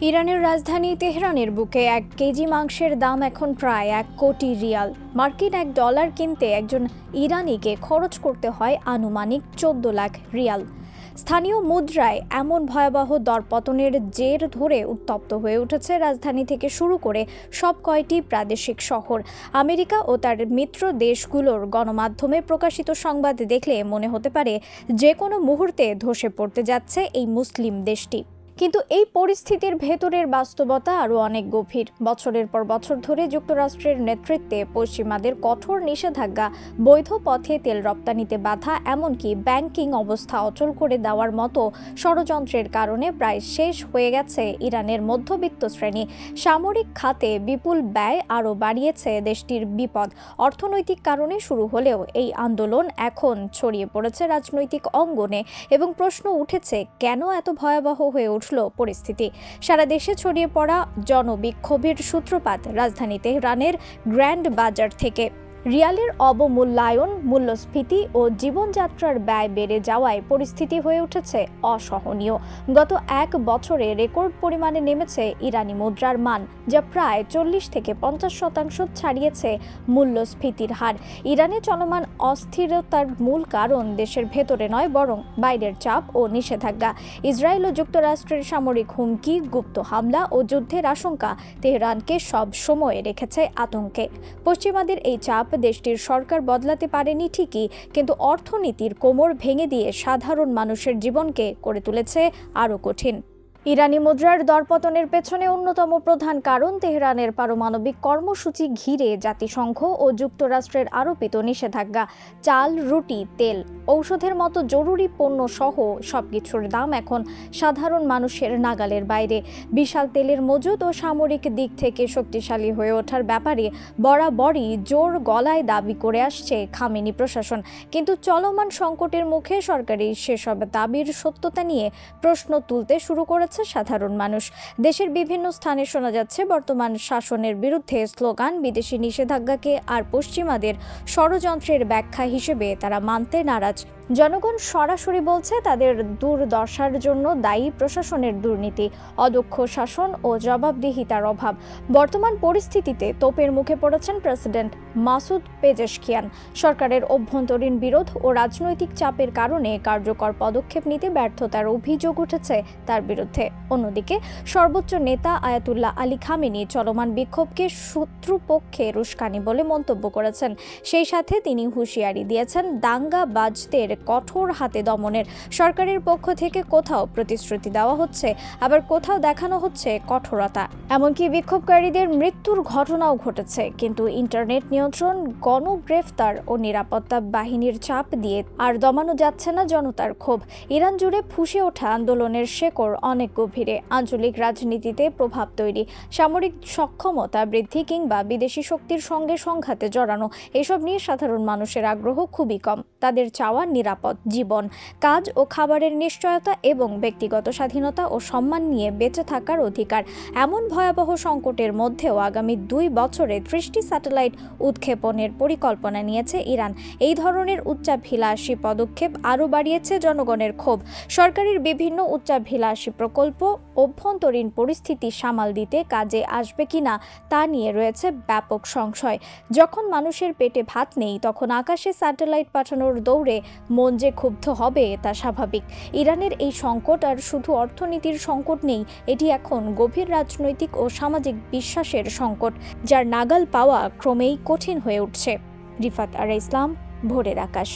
ইরানের রাজধানী তেহরানের বুকে এক কেজি মাংসের দাম এখন প্রায় এক কোটি রিয়াল। মার্কিন এক ডলার কিনতে একজন ইরানিকে খরচ করতে হয় আনুমানিক চোদ্দ লাখ রিয়াল। স্থানীয় মুদ্রায় এমন ভয়াবহ দরপতনের জের ধরে উত্তপ্ত হয়ে উঠেছে রাজধানী থেকে শুরু করে সব কয়টি প্রাদেশিক শহর। আমেরিকা ও তার মিত্র দেশগুলোর গণমাধ্যমে প্রকাশিত সংবাদ দেখলে মনে হতে পারে, যে কোনো মুহূর্তে ধসে পড়তে যাচ্ছে এই মুসলিম দেশটি। কিন্তু এই পরিস্থিতির ভেতরের বাস্তবতা আরও অনেক গভীর। বছরের পর বছর ধরে যুক্তরাষ্ট্রের নেতৃত্বে পশ্চিমাদের কঠোর নিষেধাজ্ঞা, বৈধ পথে তেল রপ্তানিতে বাধা, এমনকি ব্যাংকিং অবস্থা অচল করে দেওয়ার মতো ষড়যন্ত্রের কারণে প্রায় শেষ হয়ে গেছে ইরানের মধ্যবিত্ত শ্রেণি। সামরিক খাতে বিপুল ব্যয় আরও বাড়িয়েছে দেশটির বিপদ। অর্থনৈতিক কারণে শুরু হলেও এই আন্দোলন এখন ছড়িয়ে পড়েছে রাজনৈতিক অঙ্গনে এবং প্রশ্ন উঠেছে, কেন এত ভয়াবহ হয়ে উঠল? পরিস্থিতি। সারা দেশে ছড়িয়ে পড়া জনবিক্ষোভের সূত্রপাত রাজধানী তেহরানের গ্র্যান্ড বাজার থেকে। রিয়ালের অবমূল্যায়ন, মূল্যস্ফীতি ও জীবনযাত্রার ব্যয় বেড়ে যাওয়ায় পরিস্থিতি হয়ে উঠেছে অসহনীয়। গত এক বছরে রেকর্ড পরিমাণে নেমেছে ইরানি মুদ্রার মান, যা প্রায় চল্লিশ থেকে পঞ্চাশ শতাংশ ছাড়িয়েছে মূল্যস্ফীতির হার। ইরানে চলমান অস্থিরতার মূল কারণ দেশের ভেতরে নয়, বরং বাইরের চাপ ও নিষেধাজ্ঞা। ইসরায়েল ও যুক্তরাষ্ট্রের সামরিক হুমকি, গুপ্ত হামলা ও যুদ্ধের আশঙ্কা তেহরানকে সব সময় রেখেছে আতঙ্কে। পশ্চিমাদের এই চাপ দেশটির সরকার বদলাতে পারেনি ঠিকই, কিন্তু অর্থনীতির কোমর ভেঙে দিয়ে সাধারণ মানুষের জীবনকে করে তুলেছে আরও কঠিন। ইরানি মুদ্রার দরপতনের পেছনে অন্যতম প্রধান কারণ তেহরানের পারমাণবিক কর্মসূচি ঘিরে জাতিসংঘ ও যুক্তরাষ্ট্রের আরোপিত নিষেধাজ্ঞা, চাল, রুটি, তেল ঔষধের মতো জরুরি পণ্য সহ সব কিছুর দাম এখন সাধারণ মানুষের নাগালের বাইরে। বিশাল তেলের মজুদ ও সামরিক দিক থেকে শক্তিশালী হয়ে ওঠার ব্যাপারে বরাবরই জোর গলায় দাবি করে আসছে খামেনি প্রশাসন। কিন্তু চলমান সংকটের মুখে সরকারি সেসব দাবির সত্যতা নিয়ে প্রশ্ন তুলতে শুরু করেছে সাধারণ মানুষ। দেশের বিভিন্ন স্থানে শোনা যাচ্ছে, বর্তমান শাসনের বিরুদ্ধে স্লোগান, বিদেশি নিষেধাজ্ঞাকে আর পশ্চিমাদের ষড়যন্ত্রের ব্যাখ্যা হিসেবে তারা মানতে নারাজ। much. জনগণ সরাসরি বলছে তাদের দুর্দশার জন্য দায়ী প্রশাসনের দুর্নীতি, অদক্ষ শাসন ও জবাবদিহিতার অভাব। বর্তমান পরিস্থিতিতে তোপের মুখে পড়েছেন প্রেসিডেন্ট মাসুদ পেজেশকিয়ান। সরকারের অভ্যন্তরীণ বিরোধ ও রাজনৈতিক চাপের কারণে কার্যকর পদক্ষেপ নিতে ব্যর্থতার অভিযোগ উঠেছে তার বিরুদ্ধে। অন্যদিকে, সর্বোচ্চ নেতা আয়াতুল্লাহ আলী খামেনি চলমান বিক্ষোভকে শত্রুপক্ষে উস্কানি বলে মন্তব্য করেছেন। সেই সাথে তিনি হুঁশিয়ারি দিয়েছেন, দাঙ্গা বাজদের কঠোর হাতে দমনের। সরকারের পক্ষ থেকে কোথাও প্রতিশ্রুতি দেওয়া হচ্ছে, আবার কোথাও দেখানো হচ্ছে কঠোরতা। এমনকি বিক্ষোভকারীদের মৃত্যুর ঘটনাও ঘটেছে, কিন্তু ইন্টারনেট নিয়ন্ত্রণ, গণগ্রেফতার ও নিরাপত্তা বাহিনীর চাপ দিয়ে আর দমানো যাচ্ছে না জনতার ক্ষোভ। ইরান জুড়ে ফুসে ওঠা আন্দোলনের শেকড় অনেক গভীরে। আঞ্চলিক রাজনীতিতে প্রভাব তৈরি। সামরিক সক্ষমতা বৃদ্ধি কিংবা বিদেশি শক্তির সঙ্গে সংঘাতে জড়ানো, এসব নিয়ে সাধারণ মানুষের আগ্রহ খুবই কম। তাদের চাওয়া নিরাপদ জীবন। কাজ ও খাবারের নিশ্চয়তা এবং ব্যক্তিগত স্বাধীনতা ও সম্মান নিয়ে বেঁচে থাকার অধিকার। এমন ভয়াবহ সংকটের মধ্যেও আগামী দুই বছরে ত্রিশটি স্যাটেলাইট উৎক্ষেপণের পরিকল্পনা নিয়েছে ইরান। এই ধরনের উচ্চাভিলাষী পদক্ষেপ আরও বাড়িয়েছে জনগণের ক্ষোভ। সরকারের বিভিন্ন উচ্চাভিলাষী প্রকল্প, অভ্যন্তরীণ পরিস্থিতি সামাল দিতে কাজে আসবে কিনা তা নিয়ে রয়েছে ব্যাপক সংশয়। যখন মানুষের পেটে ভাত নেই, তখন আকাশে স্যাটেলাইট পাঠানোর দৌড়ে মন যে ক্ষুব্ধ হবে তা স্বাভাবিক। ইরানের এই সংকট আর শুধু অর্থনীতির সংকট নেই, এটি এখন গভীর রাজনৈতিক ও সামাজিক বিশ্বাসের সংকট, যার নাগাল পাওয়া ক্রমেই কঠিন হয়ে উঠছে। রিফাত আর ইসলাম, ভোরের আকাশ।